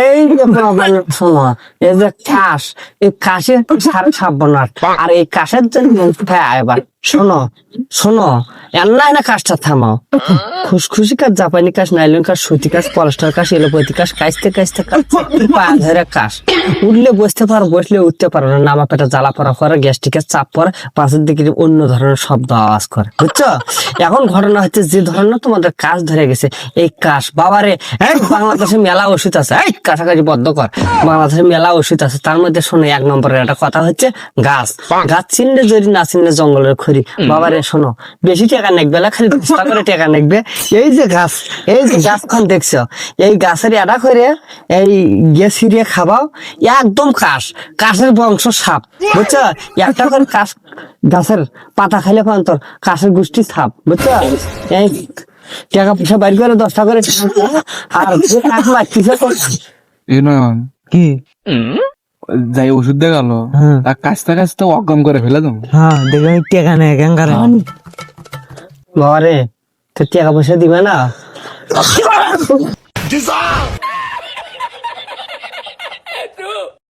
এই এই আর এই কাশের জন্য এবার শোনো শোনো এন্না না কাশটা থামাও খুশখুশি কাজ জাপানি কাশ নাইলন কাশ সুতি কাশ পলাস্টার কাশ এলোপতি কাশ কাশতে কাশতে কাশ ধরে কাশ উঠলে বসতে পারো বসলে উঠতে পারো না নামা পেটে জ্বালা পড়া করে গ্যাস্ট্রিকের চাপ পরে পাশের দিকে অন্য ধরনের শব্দ আওয়াজ করে বুঝছ? এখন ঘটনা হচ্ছে যে ধরনের তোমাদের কাশ ধরে গেছে। এই কাশ বাবারে এই বাংলাদেশে মেলা ওষুধ আছে এই কাছাকাছি বদ্ধ কর। বাংলাদেশে মেলা ওষুধ আছে তার মধ্যে শোনো এক নম্বরের একটা কথা হচ্ছে গাছ। গাছ চিনলে যদি না চিনলে জঙ্গলের খড়ি। বাবারে শোনো বেশি টাকা নেকবে না খালি দশটা করে টাকা নেকবে। এই যে গাছ এই যে গাছ খান দেখছ এই গাছের এটা করে এই গিয়ে সিরিয়ে খাবাও একদম কাশ। কাশের বংশ সাপ। বুঝছ? একটা করে কাশ গাছের পাতা খাইলে পান্তর কাশের গোষ্ঠী সাপ বুঝছ? এই টাকা পয়সা বাইর করে দশটা করে আর লাগতেছে কি? যাই ওষুধ দিয়ে গেল হ্যাঁ। তার কাছতে কাছতে অজ্ঞান করে ফেলে তো হ্যাঁ দেখে আমি টাকা নেই কেন করে? বাবারে তো টাকা পয়সা দিবে না?